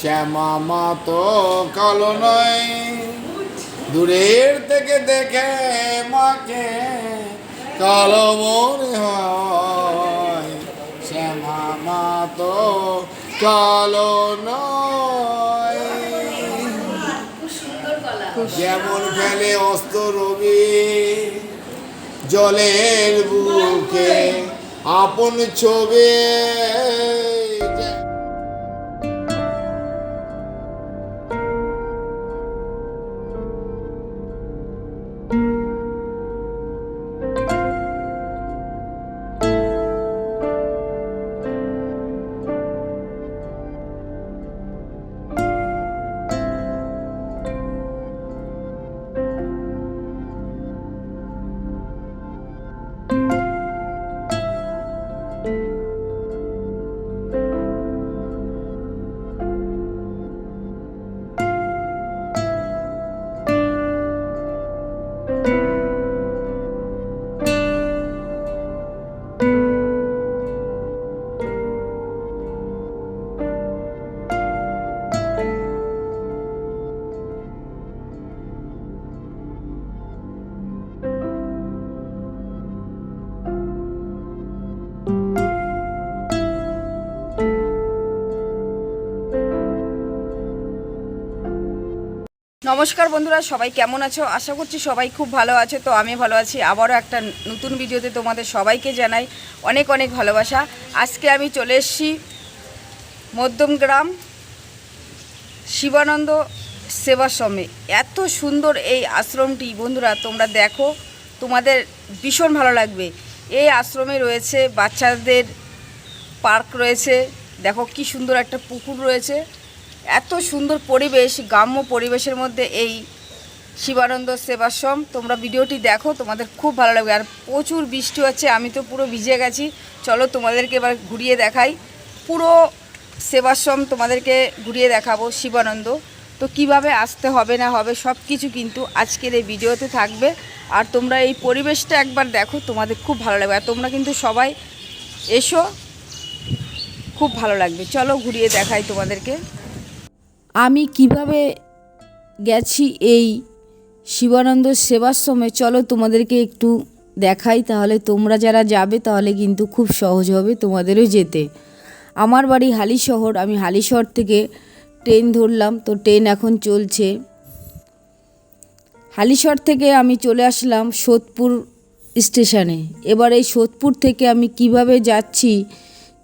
শ্যামা মা তো কালো নয়। দূরের থেকে দেখে মাকে কালো মনে হয়। শ্যামা মা তো কালো নয়। যেমন ফেলে অস্ত রবি, জলের বুকে আপন ছবি। নমস্কার বন্ধুরা, সবাই কেমন আছো? আশা করছি সবাই খুব ভালো আছে। তো আমি ভালো আছি। আবারও একটা নতুন ভিডিওতে তোমাদের সবাইকে জানাই অনেক অনেক ভালোবাসা। আজকে আমি চলে এসেছি মধ্যমগ্রাম শিবানন্দ সেবাশ্রমে। এত সুন্দর এই আশ্রমটি বন্ধুরা, তোমরা দেখো, তোমাদের ভীষণ ভালো লাগবে। এই আশ্রমে রয়েছে বাচ্চাদের পার্ক রয়েছে। দেখো কি সুন্দর একটা পুকুর রয়েছে। এত সুন্দর পরিবেশ, গ্রাম্য পরিবেশের মধ্যে এই শিবানন্দ সেবাশ্রম। তোমরা ভিডিওটি দেখো, তোমাদের খুব ভালো লাগবে। আর প্রচুর বৃষ্টি হচ্ছে, আমি তো পুরো ভিজে গেছি। চলো তোমাদেরকে এবার ঘুরিয়ে দেখাই। পুরো সেবাশ্রম তোমাদেরকে ঘুরিয়ে দেখাবো, শিবানন্দ। তো কীভাবে আসতে হবে না হবে সব কিছু কিন্তু আজকের এই ভিডিওতে থাকবে। আর তোমরা এই পরিবেশটা একবার দেখো, তোমাদের খুব ভালো লাগবে। আর তোমরা কিন্তু সবাই এসো, খুব ভালো লাগবে। চলো ঘুরিয়ে দেখাই তোমাদেরকে। আমি কীভাবে গেছি এই শিবানন্দ সেবাশ্রমে? চলো তোমাদেরকে একটু দেখাই, তাহলে তোমরা যারা যাবে তাহলে কিন্তু খুব সহজ হবে তোমাদেরও যেতে। আমার বাড়ি হালিশহর, আমি হালিশহর থেকে ট্রেন ধরলাম, তো ট্রেন এখন চলছে। হালিশহর থেকে আমি চলে আসলাম সোদপুর স্টেশনে। এবার এই সোদপুর থেকে আমি কীভাবে যাচ্ছি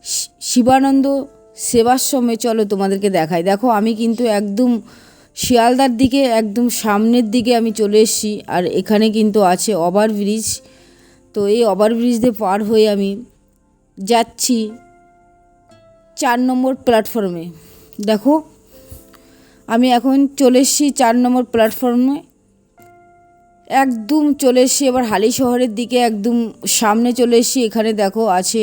শি- শিবানন্দ সময় চলো তোমাদেরকে দেখাই। দেখো, আমি কিন্তু একদম শিয়ালদার দিকে, একদম সামনের দিকে আমি চলে এসেছি, আর এখানে কিন্তু আছে ওভারব্রিজ তো এই ওভারব্রিজ দিয়ে পার হয়ে আমি যাচ্ছি চার নম্বর প্ল্যাটফর্মে দেখো, আমি এখন চলে এসেছি চার নম্বর প্ল্যাটফর্মে একদম চলে এসেছি এবার হালি শহরের দিকে, একদম সামনে চলে এসেছি। এখানে দেখো, আছে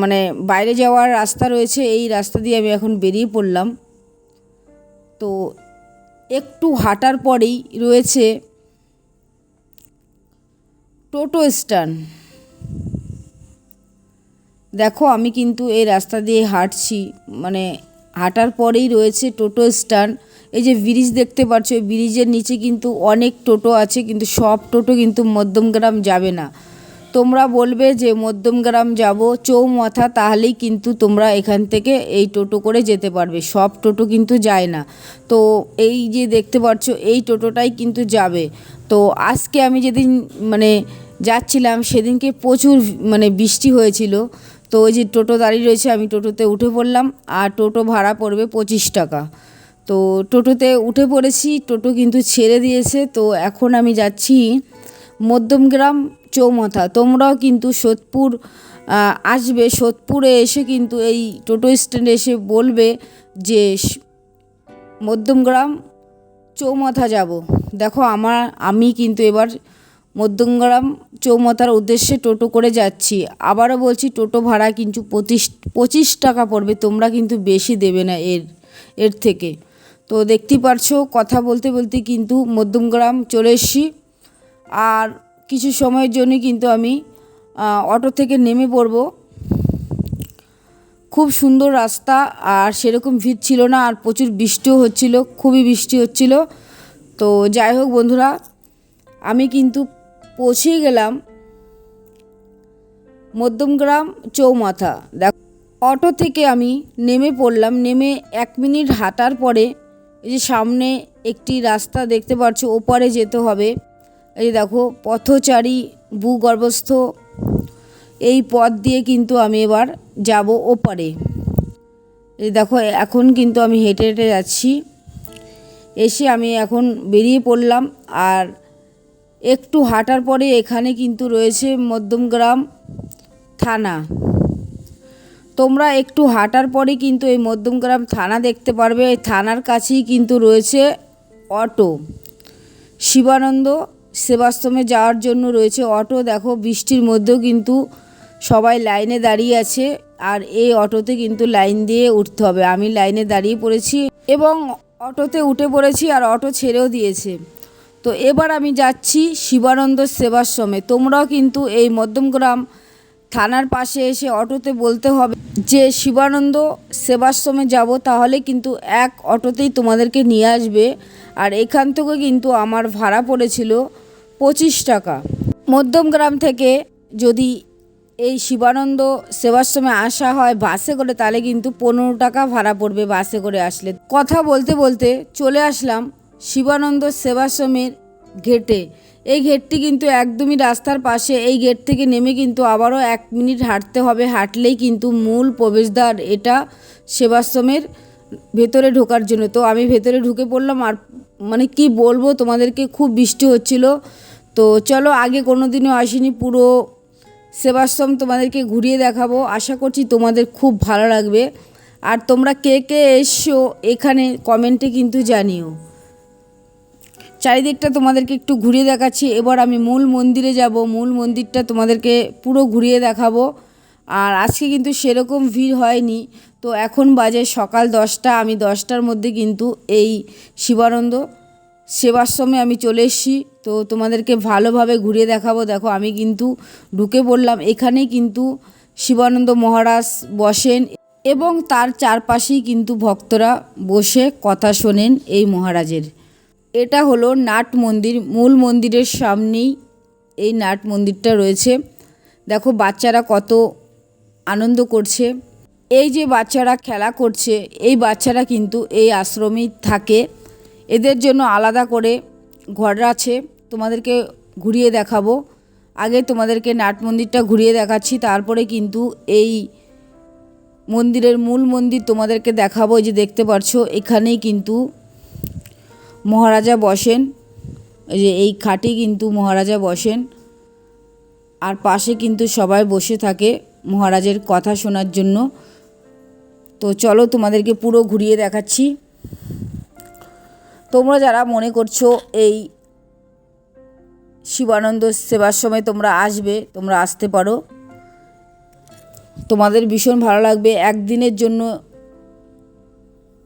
মানে বাইরে যাওয়ার রাস্তা রয়েছে, এই রাস্তা দিয়ে আমি এখন বেরিয়ে পড়লাম। তো একটু হাঁটার পরেই রয়েছে টোটো স্ট্যান্ড। দেখো, আমি কিন্তু এই রাস্তা দিয়ে হাঁটছি মানে হাঁটার পরেই রয়েছে টোটো স্ট্যান্ড। এই যে ব্রিজ দেখতে পাচ্ছ ব্রিজের নিচে কিন্তু অনেক টোটো আছে, কিন্তু সব টোটো কিন্তু মধ্যমগ্রাম যাবে না। তোমরা বলবে যে মধ্যমগ্রাম যাব চৌমাথা তাহলেই কিন্তু তোমরা এখান থেকে এই টোটো করে যেতে পারবে। সব টোটো কিন্তু যায় না। তো এই যে দেখতে পাচ্ছ, এই টোটোটাই কিন্তু যাবে। তো আজকে আমি যেদিন মানে যাচ্ছিলাম, সেদিনকে প্রচুর মানে বৃষ্টি হয়েছিল। তো ওই যে টোটো দাঁড়িয়ে রয়েছে, আমি টোটোতে উঠে পড়লাম। আর টোটো ভাড়া পড়বে পঁচিশ টাকা। তো টোটোতে উঠে পড়েছি, টোটো কিন্তু ছেড়ে দিয়েছে। তো এখন আমি যাচ্ছি মধ্যমগ্রাম চৌমাথা। তোমরাও কিন্তু সোদপুর আসবে। সোদপুরে এসে কিন্তু এই টোটো স্ট্যান্ডে এসে বলবে যে, মধ্যমগ্রাম, চৌমাথা যাব। দেখো আমার, আমি কিন্তু এবার মধ্যমগ্রাম, চৌমাথার উদ্দেশ্যে টোটো করে যাচ্ছি। আবারও বলছি, টোটো ভাড়া কিন্তু পঁচিশ পঁচিশ টাকা পড়বে। তোমরা কিন্তু বেশি দেবে না এর এর থেকে। তো দেখতে পারছ, কথা বলতে বলতে কিন্তু মধ্যমগ্রাম চলে এসেছি। আর কিছু সময়ের জন্য কিন্তু আমি অটো থেকে নেমে পড়ব। খুব সুন্দর রাস্তা, আর সেরকম ভিড় ছিল না, আর প্রচুর বৃষ্টিও হচ্ছিল, খুবই বৃষ্টি হচ্ছিল। তো যাই হোক বন্ধুরা, আমি কিন্তু পৌঁছে গেলাম মধ্যমগ্রাম চৌমাথা। দেখ, অটো থেকে আমি নেমে পড়লাম, নেমে এক মিনিট হাঁটার পরে এই যে সামনে একটি রাস্তা দেখতে পাচ্ছ ওপারে যেতে হবে। এই দেখো, পথচারী, ভূগর্ভস্থ, এই পথ দিয়ে কিন্তু আমি এবার যাব ওপারে। এই দেখো, এখন কিন্তু আমি হেঁটে হেঁটে যাচ্ছি। এসে আমি এখন বেরিয়ে পড়লাম আর একটু হাঁটার পরে এখানে কিন্তু রয়েছে মধ্যমগ্রাম থানা। তোমরা একটু হাঁটার পরে কিন্তু এই মধ্যমগ্রাম থানা দেখতে পারবে। এই থানার কাছেই কিন্তু রয়েছে অটো। শিবানন্দ সেবাশ্রমে যাওয়ার জন্য রয়েছে অটো। দেখো, বৃষ্টির মধ্যেও কিন্তু সবাই লাইনে দাঁড়িয়ে আছে আর এই অটোতে কিন্তু লাইন দিয়ে উঠতে হবে। আমি লাইনে দাঁড়িয়ে পড়েছি এবং অটোতে উঠে পড়েছি আর অটো ছেড়েও দিয়েছে। তো এবার আমি যাচ্ছি শিবানন্দ সেবাশ্রমে। তোমরাও কিন্তু এই মধ্যমগ্রাম থানার পাশে এসে অটোতে বলতে হবে যে, শিবানন্দ সেবাশ্রমে যাব, তাহলে কিন্তু এক অটোতেই তোমাদেরকে নিয়ে আসবে। আর এখান থেকে কিন্তু আমার ভাড়া পড়েছিল। পঁচিশ টাকা। মধ্যমগ্রাম থেকে যদি এই শিবানন্দ সেবাশ্রমে আসা হয় বাসে করে, তাহলে কিন্তু পনেরো টাকা ভাড়া পড়বে বাসে করে আসলে। কথা বলতে বলতে চলে আসলাম শিবানন্দ সেবাশ্রমের ঘেটে। এই গেটটি কিন্তু একদমই রাস্তার পাশে, এই গেট থেকে নেমে কিন্তু আবারও এক মিনিট হাঁটতে হবে। হাঁটলেই কিন্তু মূল প্রবেশদ্বার এটা সেবাশ্রমের ভেতরে ঢোকার জন্য। তো আমি ভেতরে ঢুকে পড়লাম আর মানে কি বলব, তোমাদেরকে খুব বৃষ্টি হচ্ছিল। তো চলো আগে কোনো দিনও আসিনি, পুরো সেবাশ্রম তোমাদেরকে ঘুরিয়ে দেখাবো। আশা করছি তোমাদের খুব ভালো লাগবে। আর তোমরা কে কে এসছো এখানে কমেন্টে কিন্তু জানিও। চারিদিকটা তোমাদেরকে একটু ঘুরিয়ে দেখাচ্ছি। এবার আমি মূল মন্দিরে যাব। মূল মন্দিরটা তোমাদেরকে পুরো ঘুরিয়ে দেখাবো। আর আজকে কিন্তু সেরকম ভিড় হয়নি। তো এখন বাজে সকাল দশটা। আমি দশটার মধ্যে কিন্তু এই শিবানন্দ সেবাশ্রমে আমি চলে এসেছি। তো তোমাদেরকে ভালোভাবে ঘুরিয়ে দেখাবো। দেখো, আমি কিন্তু ঢুকে পড়লাম। এখানেই কিন্তু শিবানন্দ মহারাজ বসেন এবং তার চারপাশেই কিন্তু ভক্তরা বসে কথা শোনেন এই মহারাজের। এটা হলো নাট মন্দির। মূল মন্দিরের সামনেই এই নাট মন্দিরটা রয়েছে। দেখো, বাচ্চারা কত আনন্দ করছে। এই যে বাচ্চারা খেলা করছে, এই বাচ্চারা কিন্তু এই আশ্রমেই থাকে। এদের জন্য আলাদা করে ঘর আছে, তোমাদেরকে ঘুরিয়ে দেখাবো। আগে তোমাদেরকে নাট মন্দিরটা ঘুরিয়ে দেখাচ্ছি, তারপরে কিন্তু এই মন্দিরের মূল মন্দির তোমাদেরকে দেখাবো যে দেখতে পাচ্ছ এখানেই কিন্তু মহারাজা বসেন। এই যে এই খাটে কিন্তু মহারাজা বসেন। আর পাশে কিন্তু সবাই বসে থাকে মহারাজের কথা শোনার জন্য। তো চলো তোমাদেরকে পুরো ঘুরিয়ে দেখাচ্ছি। তোমরা যারা মনে করছ এই শিবানন্দ সেবার সময় তোমরা আসবে, তোমরা আসতে পারো। তোমাদের ভীষণ ভালো লাগবে, একদিনের জন্য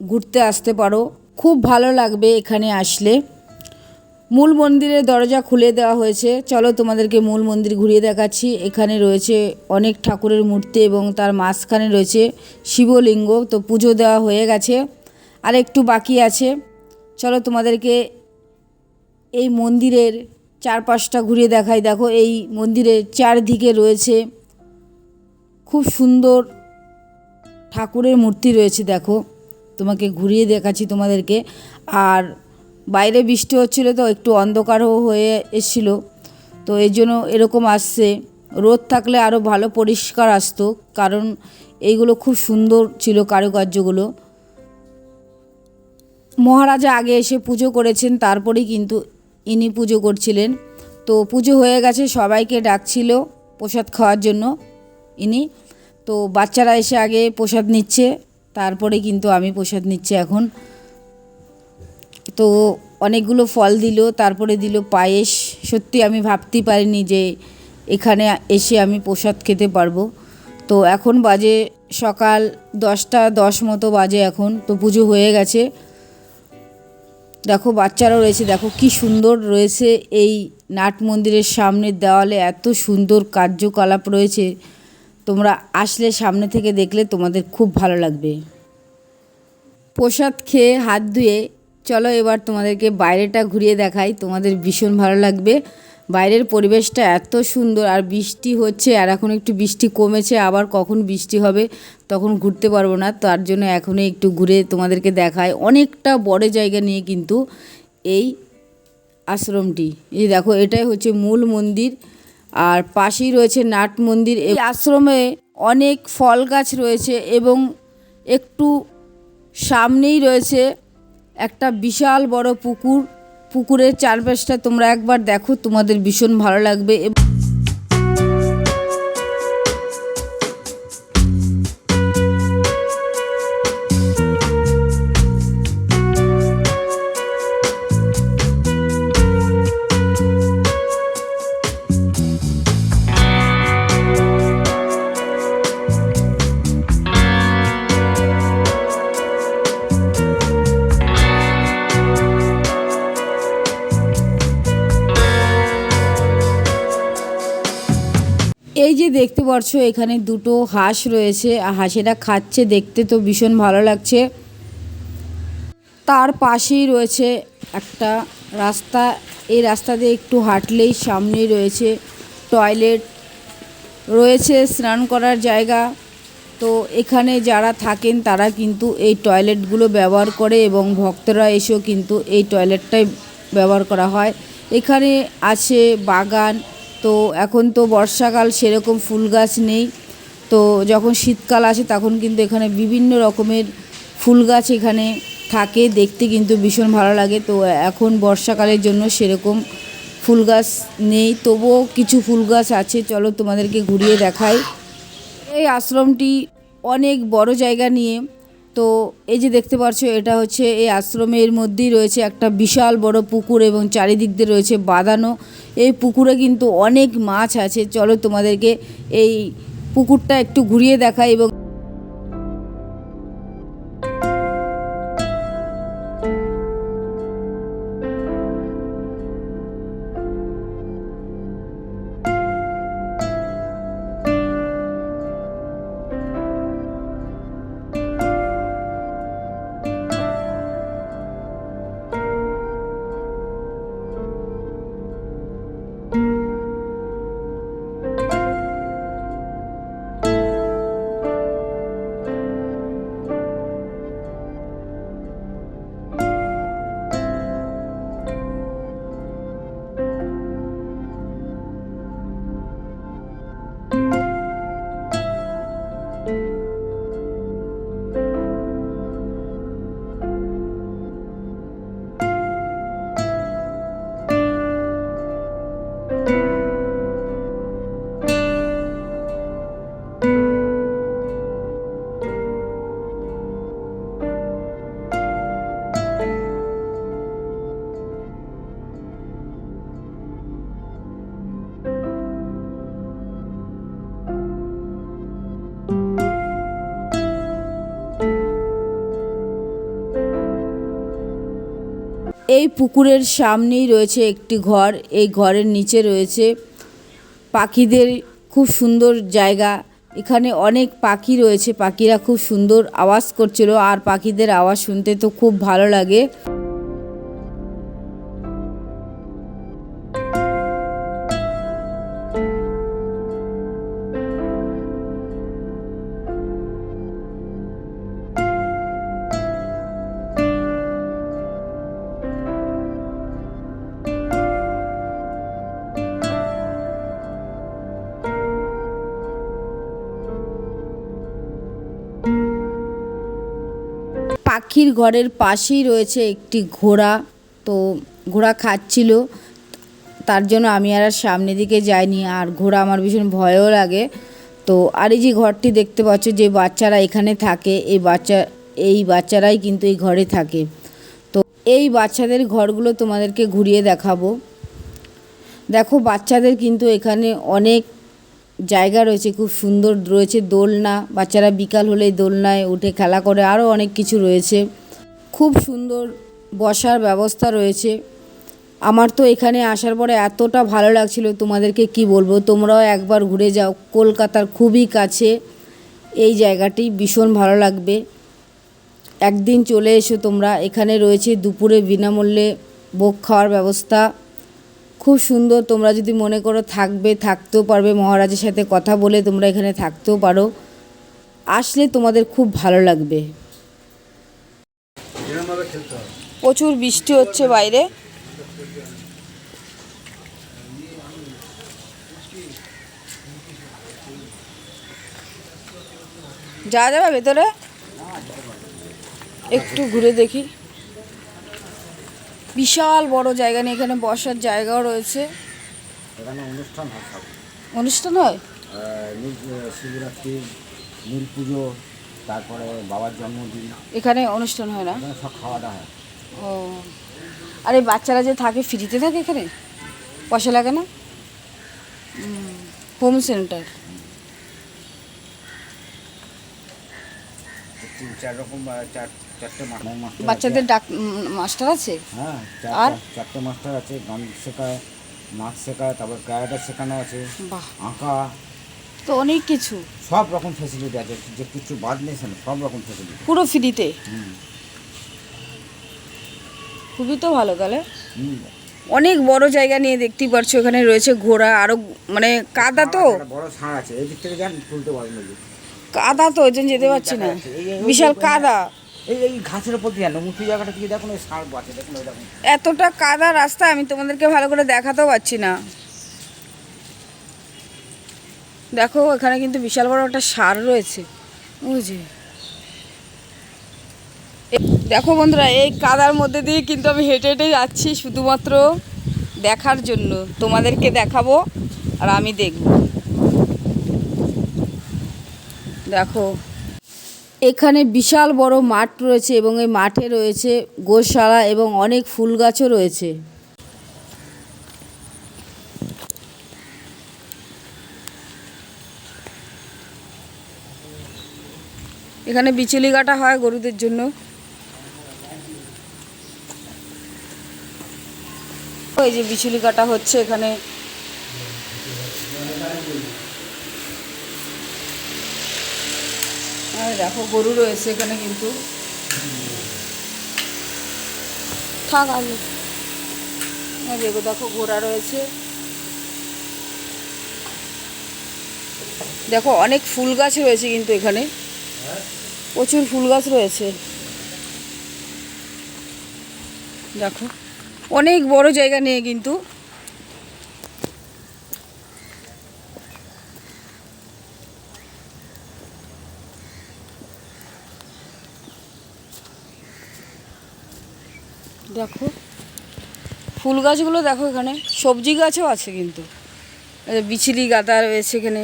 ঘুরতে আসতে পারো। খুব ভালো লাগবে এখানে আসলে। মূল মন্দিরের দরজা খুলে দেওয়া হয়েছে। চলো তোমাদেরকে মূল মন্দির ঘুরিয়ে দেখাচ্ছি। এখানে রয়েছে অনেক ঠাকুরের মূর্তি এবং তার মাঝখানে রয়েছে শিবলিঙ্গ। তো পুজো দেওয়া হয়ে গেছে। আর একটু বাকি আছে। চলো তোমাদেরকে এই মন্দিরের চারপাশটা ঘুরিয়ে দেখাই। দেখো, এই মন্দিরের চারদিকে রয়েছে খুব সুন্দর ঠাকুরের মূর্তি রয়েছে, দেখো। তোমাকে ঘুরিয়ে দেখাচ্ছি তোমাদেরকে। আর বাইরে বৃষ্টি হচ্ছিল তো, একটু অন্ধকারও হয়ে এসেছিল। তো এই জন্য এরকম আসছে। রোদ থাকলে আরও ভালো পরিষ্কার আসতো, কারণ এইগুলো খুব সুন্দর ছিল কারুকার্যগুলো। মহারাজা আগে এসে পুজো করেছেন, তারপরেই কিন্তু ইনি পুজো করছিলেন। তো পুজো হয়ে গেছে, সবাইকে ডাকছিল প্রসাদ খাওয়ার জন্য ইনি। তো বাচ্চারা এসে আগে প্রসাদ নিচ্ছে, তারপরে কিন্তু আমি প্রসাদ নিচ্ছি এখন। তো অনেকগুলো ফল দিল, তারপরে দিল পায়েস। সত্যি আমি ভাবতেই পারিনি যে এখানে এসে আমি প্রসাদ খেতে পারব। তো এখন বাজে সকাল দশটা দশ মতো বাজে এখন, তো পুজো হয়ে গেছে। দেখো বাচ্চারাও রয়েছে, দেখো কি সুন্দর রয়েছে এই নাট মন্দিরের সামনের দেওয়ালে, এত সুন্দর কার্যকলাপ রয়েছে। তোমরা আসলে সামনে থেকে দেখলে তোমাদের খুব ভালো লাগবে। প্রসাদ খেয়ে হাত ধুয়ে চলো এবার তোমাদেরকে বাইরেটা ঘুরিয়ে দেখাই, তোমাদের ভীষণ ভালো লাগবে। বাইরের পরিবেশটা এত সুন্দর, আর বৃষ্টি হচ্ছে, আর এখন একটু বৃষ্টি কমেছে, আবার কখন বৃষ্টি হবে তখন ঘুরতে পারব না, তার জন্য এখনই একটু ঘুরে তোমাদেরকে দেখায় অনেকটা বড় জায়গা নিয়ে কিন্তু এই আশ্রমটি। এই দেখো, এটাই হচ্ছে মূল মন্দির, আর পাশেই রয়েছে নাট মন্দির। এই আশ্রমে অনেক ফল গাছ রয়েছে এবং একটু সামনেই রয়েছে একটা বিশাল বড় পুকুর। পুকুরের চারপাশটা তোমরা একবার দেখো তোমাদের ভীষণ ভালো লাগবে। পাচ্ছ এখানে দুটো হাঁস রয়েছে। হাঁসেরা খাচ্ছে, দেখতে তো ভীষণ ভালো লাগছে। তার পাশেই রয়েছে একটা রাস্তা। এই রাস্তা দিয়ে একটু হাঁটলেই সামনেই রয়েছে টয়লেট। রয়েছে স্নান করার জায়গা। তো এখানে যারা থাকেন, তারা কিন্তু এই টয়লেটগুলো ব্যবহার করে এবং ভক্তরা এসেও কিন্তু এই টয়লেটটাই ব্যবহার করা হয়। এখানে আছে বাগান তো এখন তো বর্ষাকাল, সেরকম ফুল গাছ নেই। তো যখন শীতকাল আসে, তখন কিন্তু এখানে বিভিন্ন রকমের ফুল গাছ এখানে থাকে। দেখতে কিন্তু ভীষণ ভালো লাগে। তো এখন বর্ষাকালের জন্য সেরকম ফুল গাছ নেই। তবুও কিছু ফুল গাছ আছে। চলো তোমাদেরকে ঘুরিয়ে দেখাই। এই আশ্রমটি অনেক বড় জায়গা নিয়ে তো এই যে দেখতে পাচ্ছ, এটা হচ্ছে এই আশ্রমের মধ্যেই রয়েছে একটা বিশাল বড় পুকুর এবং চারিদিক দিয়ে রয়েছে বাঁধানো। এই পুকুরে কিন্তু অনেক মাছ আছে। চলো তোমাদেরকে এই পুকুরটা একটু ঘুরিয়ে দেখাই এবং এই পুকুরের সামনেই রয়েছে একটি ঘর। এই ঘরের নিচে রয়েছে পাখিদের খুব সুন্দর জায়গা। এখানে অনেক পাখি রয়েছে। পাখিরা খুব সুন্দর আওয়াজ করছিল। আর পাখিদের আওয়াজ শুনতে তো খুব ভালো লাগে। পাখির ঘরের পাশেই রয়েছে একটি ঘোড়া। তো ঘোড়া খাচ্ছিল। তার জন্য আমি আর আর সামনের দিকে যাইনি। আর ঘোড়া আমার ভীষণ ভয়ও লাগে। তো আর এই যে ঘরটি দেখতে পাচ্ছ, যে বাচ্চারা এখানে থাকে, এই বাচ্চা, এই বাচ্চারাই কিন্তু এই ঘরে থাকে। তো এই বাচ্চাদের ঘরগুলো তোমাদেরকে ঘুরিয়ে দেখাবো। দেখো, বাচ্চাদের কিন্তু এখানে অনেক জায়গা রয়েছে, খুব সুন্দর রয়েছে দোলনা, বাচ্চারা বিকাল হলে দোলনায় উঠে খেলা করে আরও অনেক কিছু রয়েছে। খুব সুন্দর বসার ব্যবস্থা রয়েছে। আমার তো এখানে আসার পরে এতটা ভালো লাগছিল, তোমাদেরকে কি বলব? তোমরাও একবার ঘুরে যাও, কলকাতার খুবই কাছে এই জায়গাটি, ভীষণ ভালো লাগবে। একদিন চলে এসো তোমরা, এখানে রয়েছে দুপুরে বিনামূল্যে ভোগ খাওয়ার ব্যবস্থা। খুব সুন্দর, তোমরা যদি মনে করো থাকবে, থাকতেও পারবে, মহারাজের সাথে কথা বলে তোমরা এখানে থাকতেও পারো। আসলে তোমাদের খুব ভালো লাগবে। প্রচুর বৃষ্টি হচ্ছে বাইরে। যাওয়া যাবে ভেতরে? একটু ঘুরে দেখি। বিশাল বড় জায়গা নিয়ে এখানে বসার জায়গাও রয়েছে। এখানে অনুষ্ঠান হয় অনুষ্ঠান হয়? শিবরাত্রি নীল পুজো তারপরে বাবার জন্মদিন। এখানে অনুষ্ঠান হয় না? সব খাওয়া দাওয়া হয়। ও। আর এই বাচ্চারা যে থাকে ফ্রিতে থাকে এখানে? পয়সা লাগে না? হোম সেন্টার তিন চার রকম চার চারটে মাস্টার বাচ্চাদের ডাক মাস্টার আছে? হ্যাঁ আর? চারটে মাস্টার আছে গান শেখায় নাচ শেখায় তারপর ক্যারাটে শেখানো আছে বাহ। আঁকা। তো অনেক কিছু। সব রকম ফেসিলিটি আছে যে কিছু বাদ নেই সব রকম ফেসিলিটি পুরো ফ্রিতে খুবই তো ভালো তাহলে। অনেক বড় জায়গা নিয়ে দেখতেই পারছ এখানে রয়েছে ঘোড়া আরও মানে কাদা তো। বড় সার আছে এই দিক থেকে যান তুলতে পারবেন। কাদা তো ওই জন্য যেতে পারছি না। বিশাল কাদা। এই এই ঘাসের উপর দিয়ে যান উঁচু জায়গাটা থেকে দেখুন ওই সার আছে দেখুন ওই দেখুন এতটা কাদা রাস্তা আমি তোমাদেরকে ভালো করে দেখাতেও পারছি না। দেখো এখানে কিন্তু বিশাল বড় একটা সার রয়েছে। বুঝি দেখো বন্ধুরা এই কাদার মধ্যে দিয়ে কিন্তু আমি হেঁটে হেঁটে যাচ্ছি শুধুমাত্র দেখার জন্য। তোমাদেরকে দেখাবো আর আমি দেখব। দেখো। এখানে বিশাল বড় মাঠ রয়েছে এবং এই মাঠে রয়েছে গোশালা এবং অনেক ফুল গাছও রয়েছে। এখানে বিচুলি কাটা হয় গরুদের জন্য। ওই যে বিচুলি কাটা হচ্ছে এখানে। দেখো গরু রয়েছে এখানে কিন্তু। থাক আর দেখো দেখো ঘোড়া রয়েছে। দেখো অনেক ফুল গাছ রয়েছে কিন্তু এখানে। প্রচুর ফুল গাছ রয়েছে। দেখো অনেক বড় জায়গা নিয়ে কিন্তু দেখো। ফুল গাছগুলো দেখো এখানে। সবজি গাছও আছে কিন্তু। বিচিলি গাদা রয়েছে এখানে।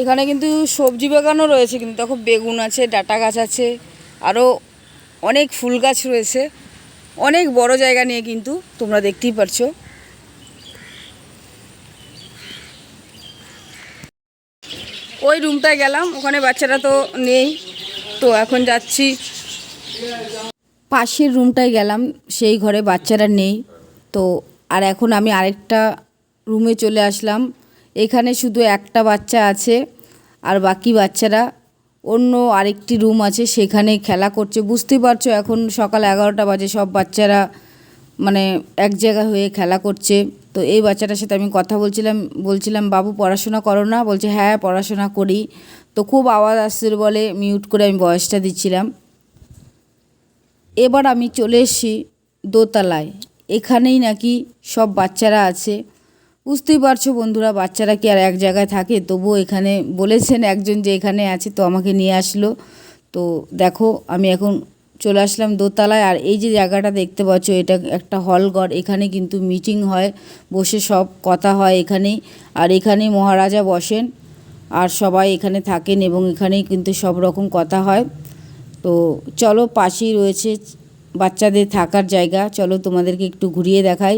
এখানে কিন্তু সবজি বাগানও রয়েছে কিন্তু। দেখো বেগুন আছে, ডাটা গাছ আছে। আরও অনেক ফুল গাছ রয়েছে। অনেক বড় জায়গা নিয়ে কিন্তু তোমরা দেখতেই পারছ। ওই রুমটায় গেলাম। ওখানে বাচ্চারা তো নেই। তো এখন যাচ্ছি। পাশের রুমটায় গেলাম, সেই ঘরে বাচ্চারা নেই। তো আর এখন আমি আরেকটা রুমে চলে আসলাম। এখানে শুধু একটা বাচ্চা আছে আর বাকি বাচ্চারা অন্য আরেকটি রুম আছে, সেখানে খেলা করছে। বুঝতেই পারছ, এখন সকাল এগারোটা বাজে, সব বাচ্চারা মানে এক জায়গা হয়ে খেলা করছে। তো এই বাচ্চাটার সাথে আমি কথা বলছিলাম বলছিলাম, বাবু, পড়াশোনা করো না। বলছে হ্যাঁ পড়াশোনা করি। তো খুব আওয়াজ আসছিল বলে মিউট করে আমি বয়সটা দিচ্ছিলাম। এবার আমি চলে এসেছি দোতলায়। এখানেই নাকি সব বাচ্চারা আছে। বুঝতেই পারছ বন্ধুরা, বাচ্চারা কি আর এক জায়গায় থাকে? তবুও এখানে বলেছেন একজন যে এখানে আছে তো আমাকে নিয়ে আসলো। তো দেখো, আমি এখন চলে আসলাম দোতলায় আর এই যে জায়গাটা দেখতে পাচ্ছ, এটা একটা হলঘর এখানে কিন্তু মিটিং হয়, বসে সব কথা হয় এখানেই। আর এখানেই মহারাজা বসেন। আর সবাই এখানে থাকেন এবং এখানেই কিন্তু সব রকম কথা হয়। তো চলো পাশেই রয়েছে বাচ্চাদের থাকার জায়গা। চলো তোমাদেরকে একটু ঘুরিয়ে দেখাই।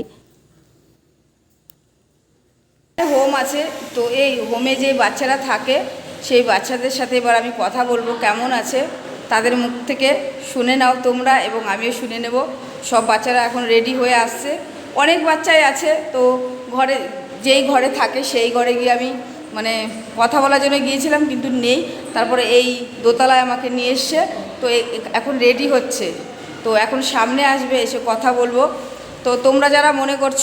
হোম আছে, তো এই হোমে যে বাচ্চারা থাকে, সেই বাচ্চাদের সাথে এবার আমি কথা বলব, কেমন আছে? তাদের মুখ থেকে শুনে নাও তোমরা এবং আমিও শুনে নেব। সব বাচ্চারা এখন রেডি হয়ে আসছে। অনেক বাচ্চাই আছে, তো ঘরে যেই ঘরে থাকে সেই ঘরে গিয়ে আমি মানে কথা বলার জন্য গিয়েছিলাম, কিন্তু নেই। তারপরে এই দোতলায় আমাকে নিয়ে এসছে, তো এখন রেডি হচ্ছে। তো এখন সামনে আসবে, এসে কথা বলব। তো তোমরা যারা মনে করছ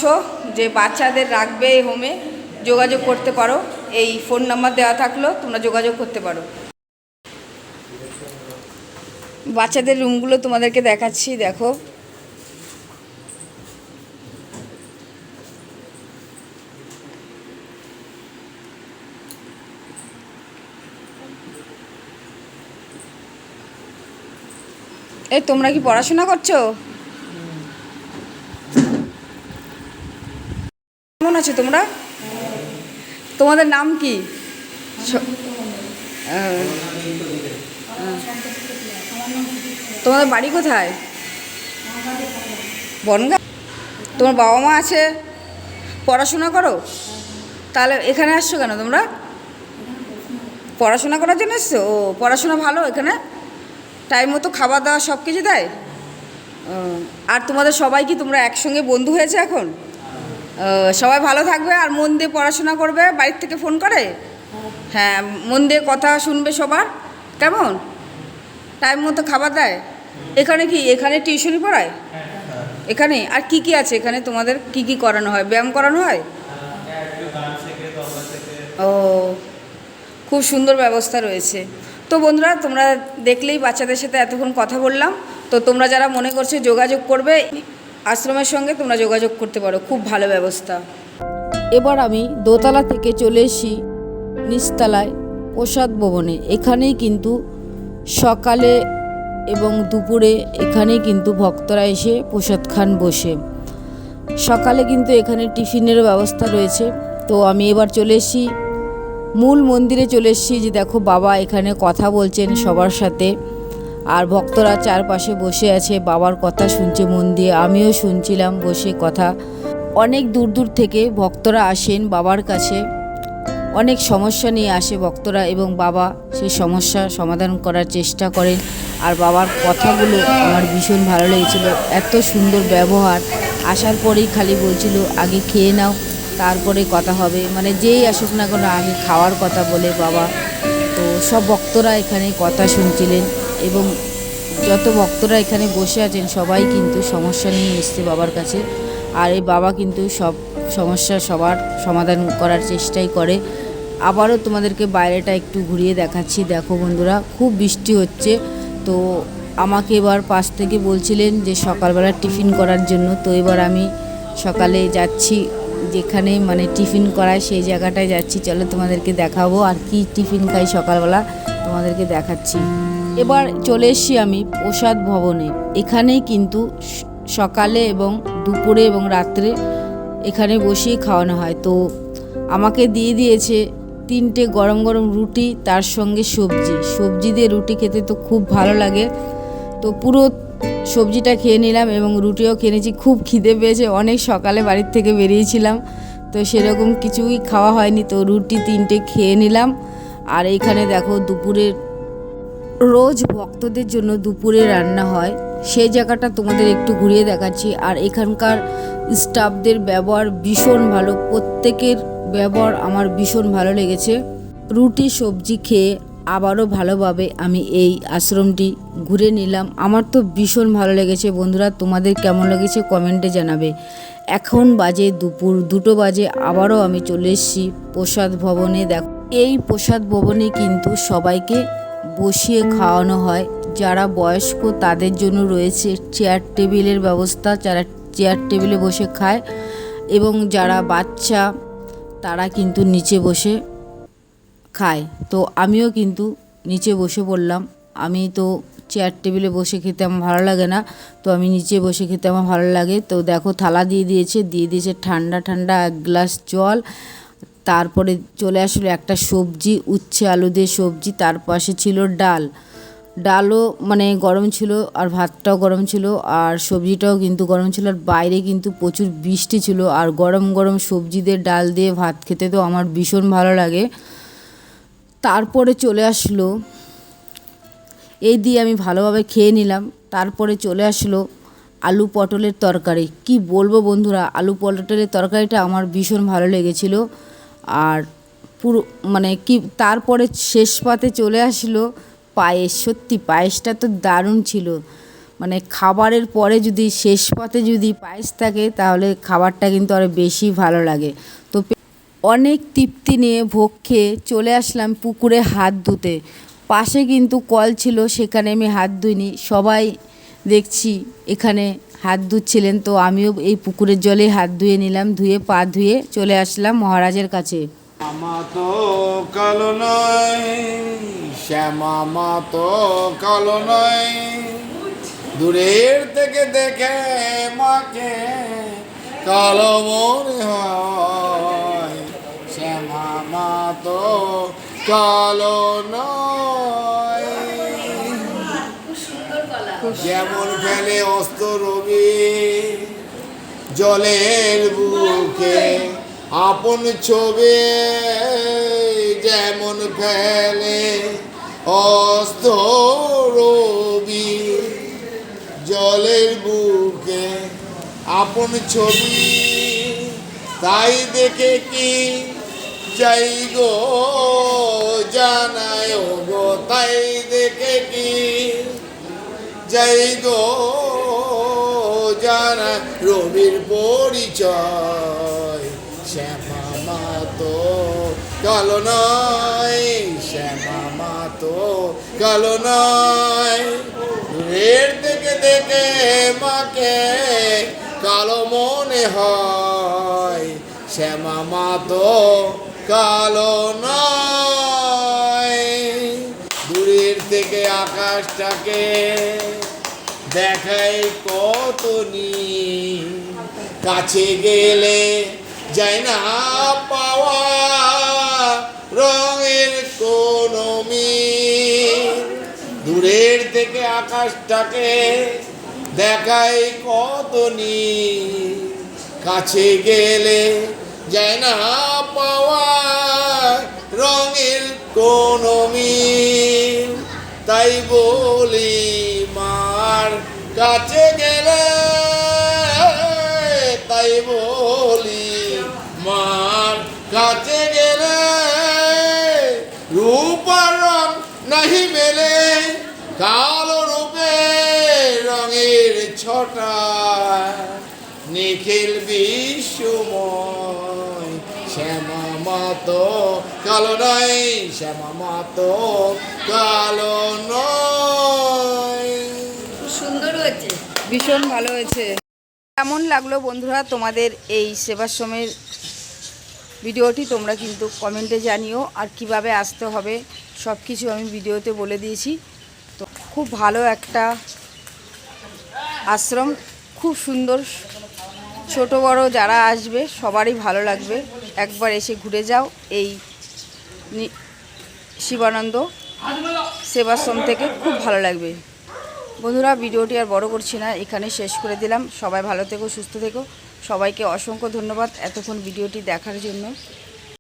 যে বাচ্চাদের রাখবে এই হোমে যোগাযোগ করতে পারো। এই ফোন নাম্বার দেওয়া থাকল, তোমরা যোগাযোগ করতে পারো। বাচ্চাদের রুমগুলো তোমাদেরকে দেখাচ্ছি, দেখো। এই তোমরা কি পড়াশোনা করছ? কেমন আছো তোমরা? তোমাদের নাম কি। তোমাদের বাড়ি কোথায়? বনগা? তোমার বাবা মা আছে? পড়াশোনা করো? তাহলে এখানে আসছো কেন তোমরা? পড়াশোনা করার জন্য এসছো? ও, পড়াশোনা ভালো এখানে? টাইম মতো খাবার দাওয়া সব কিছু দেয়? আর তোমাদের সবাই কি তোমরা একসঙ্গে বন্ধু হয়েছে এখন? সবাই ভালো থাকবে আর মন দিয়ে পড়াশোনা করবে, বাড়ির থেকে ফোন করে? হ্যাঁ মন দিয়ে কথা শুনবে সবার, কেমন? টাইম মতো খাবার দেয়? এখানে কি, এখানে টিউশনি পড়ায়? এখানে? আর কি কি আছে এখানে তোমাদের? কি কি করানো হয়? ব্যায়াম করানো হয়? ও, খুব সুন্দর ব্যবস্থা রয়েছে। তো বন্ধুরা, তোমরা দেখলেই বাচ্চাদের সাথে এতক্ষণ কথা বললাম। তো তোমরা যারা মনে করছ যোগাযোগ করবে, আশ্রমের সঙ্গে তোমরা যোগাযোগ করতে পারো, খুব ভালো ব্যবস্থা। এবার আমি দোতলা থেকে চলে এসি নিচতলায় প্রসাদ ভবনে। এখানেই কিন্তু সকালে এবং দুপুরে এখানেই কিন্তু ভক্তরা এসে প্রসাদ খান বসে। সকালে কিন্তু এখানে টিফিনেরও ব্যবস্থা রয়েছে। তো আমি এবার চলে এসেছি মূল মন্দিরে চলে এসেছি যে দেখো বাবা এখানে কথা বলছেন সবার সাথে। আর ভক্তরা চারপাশে বসে আছে, বাবার কথা শুনছে, মন দিয়ে। আমিও শুনছিলাম বসে কথা। অনেক দূর দূর থেকে ভক্তরা আসেন বাবার কাছে। অনেক সমস্যা নিয়ে আসে ভক্তরা এবং বাবা সেই সমস্যা সমাধান করার চেষ্টা করেন। আর বাবার কথাগুলো আমার ভীষণ ভালো লেগেছিল। এত সুন্দর ব্যবহার। আসার পরেই খালি বলছিল, আগে খেয়ে নাও। তারপরে কথা হবে। মানে যেই আসুক না কেন, আগে খাওয়ার কথা বলে বাবা। তো সব ভক্তরা এখানে কথা শুনছিলেন এবং যত ভক্তরা এখানে বসে আছেন, সবাই কিন্তু সমস্যা নিয়ে এসছে বাবার কাছে। আর এই বাবা কিন্তু সব সমস্যা সবার সমাধান করার চেষ্টাই করে। আবারও তোমাদেরকে বাইরেটা একটু ঘুরিয়ে দেখাচ্ছি। দেখো বন্ধুরা, খুব বৃষ্টি হচ্ছে। তো আমাকে এবার পাশ থেকে বলছিলেন যে সকালবেলা টিফিন করার জন্য। তো এবার আমি সকালে যাচ্ছি যেখানে মানে টিফিন করায় সেই জায়গাটায় যাচ্ছি। চলো তোমাদেরকে দেখাবো আর কি টিফিন খাই সকালবেলা, তোমাদেরকে দেখাচ্ছি। এবার চলে এসেছি আমি প্রসাদ ভবনে। এখানেই কিন্তু সকালে এবং দুপুরে এবং রাত্রে এখানে বসেই খাওয়ানো হয়। তো আমাকে দিয়ে দিয়েছে তিনটে গরম গরম রুটি, তার সঙ্গে সবজি। সবজি দিয়ে রুটি খেতে তো খুব ভালো লাগে। তো পুরো সবজিটা খেয়ে নিলাম এবং রুটিও নিয়েছি খুব খিদে পেয়েছে, অনেক সকালে বাড়ির থেকে বেরিয়েছিলাম। তো সেরকম কিছুই খাওয়া হয়নি, তো রুটি তিনটে খেয়ে নিলাম। আর এইখানে দেখো দুপুরের, রোজ ভক্তদের জন্য দুপুরে রান্না হয়। সেই জায়গাটা তোমাদের একটু ঘুরিয়ে দেখাচ্ছি। আর এখানকার স্টাফদের ব্যবহার ভীষণ ভালো, প্রত্যেকের ব্যবহার আমার ভীষণ ভালো লেগেছে। রুটি, সবজি খেয়ে আবারও ভালোভাবে আমি এই আশ্রমটি ঘুরে নিলাম। আমার তো ভীষণ ভালো লেগেছে বন্ধুরা, তোমাদের কেমন লেগেছে কমেন্টে জানাবে। এখন বাজে দুপুর দুটো বাজে, আবারও আমি চলে এসেছি প্রসাদ ভবনে। দেখ, এই প্রসাদ ভবনে কিন্তু সবাইকে বসিয়ে খাওয়ানো হয়। যারা বয়স্ক তাদের জন্য রয়েছে চেয়ার টেবিলের ব্যবস্থা, যারা চেয়ার টেবিলে বসে খায়। এবং যারা বাচ্চা, তারা কিন্তু নিচে বসে খায় তো আমিও কিন্তু নিচে বসে পড়লাম। আমি তো চেয়ার টেবিলে বসে খেতে আমার ভালো লাগে না। তো আমি নিচে বসে খেতে আমার ভালো লাগে। তো দেখো থালা দিয়ে দিয়েছে। দিয়ে দিয়েছে ঠান্ডা ঠান্ডা এক গ্লাস জল। তারপরে চলে আসলো একটা সবজি, উচ্ছে আলু দিয়ে সবজি। তার পাশে ছিল ডাল। ডালও মানে গরম ছিল আর ভাতটাও গরম ছিল। আর সবজিটাও কিন্তু গরম ছিল। আর বাইরে কিন্তু প্রচুর বৃষ্টি ছিল। আর গরম গরম সবজি দিয়ে ডাল দিয়ে ভাত খেতে তো আমার ভীষণ ভালো লাগে। তারপরে চলে আসলো, এই দিয়ে আমি ভালোভাবে খেয়ে নিলাম। তারপরে চলে আসলো আলু পটলের তরকারি। কি বলব বন্ধুরা, আলু পটলের তরকারিটা আমার ভীষণ ভালো লেগেছিল। আর পুরো মানে কি, তারপরে শেষ পাতে চলে আসলো পায়েস। সত্যি, পায়েসটা তো দারুণ ছিল। মানে খাবারের পরে যদি শেষ পাতে যদি পায়েস থাকে, তাহলে খাবারটা কিন্তু আরও বেশি ভালো লাগে। অনেক তৃপ্তি নিয়ে ভোগ খেয়ে চলে আসলাম পুকুরে হাত ধুতে। পাশে কিন্তু কল ছিল, সেখানে আমি হাত ধুইনি। সবাই দেখছি এখানে হাত ধুচ্ছিলেন, তো আমিও এই পুকুরের জলে হাত ধুয়ে নিলাম, ধুয়ে পা ধুয়ে চলে আসলাম মহারাজের কাছে। দূরের থেকে দেখে মাকে কালো মনে হয়। মা তো নয়। যেমন ফেলে অস্ত রবি জলের বুকে, আপন ছবি যেমন ফেলে অস্ত রবি জলের বুকে, আপন ছবি তাই দেখে কি চাই গো জানায় গো, তাই দেখে কি? যাই গো, জানা রবির পরিচয়, শ্যামা মা তো কালো নয় শ্যামা মা তো কালো নয় দূরের থেকে দেখে মাকে কালো মনে হয়, শ্যামা মা তো কালো নয়। দূরের থেকে আকাশটাকে দেখাই কত কাছে গেলে যায় না পাওয়া রঙের কোনো দূরের থেকে আকাশটাকে দেখাই কত কাছে গেলে যায় না পাওয়া রঙের কোনো মিল। তাই বলি, মার কাছে গেলে, তাই বলি, মার কাছে গেলে, রূপার রং নাহি মেলে, কালো রূপে রঙের ছটা, নিখিল বিশ্বময় মাতো কালো নয় শ্যামা মাতো কালো নয়। সুন্দর হয়েছে। ভীষণ ভালো হয়েছে। কেমন লাগল বন্ধুরা তোমাদের এই সেবাশ্রমের ভিডিওটি? তোমরা কিন্তু কমেন্টে জানিও আর কীভাবে আসতে হবে। সব কিছু আমি ভিডিওতে বলে দিয়েছি। তো খুব ভালো একটা আশ্রম। খুব সুন্দর। ছোট বড় যারা আসবে সবারই ভালো লাগবে। একবার এসে ঘুরে যাও এই শিবানন্দ সেবাশ্রম থেকে খুব ভালো লাগবে। বন্ধুরা, ভিডিওটি আর বড় করছি না, এখানে শেষ করে দিলাম। সবাই ভালো থেকো, সুস্থ থেকো। সবাইকে অসংখ্য ধন্যবাদ এতক্ষণ ভিডিওটি দেখার জন্য।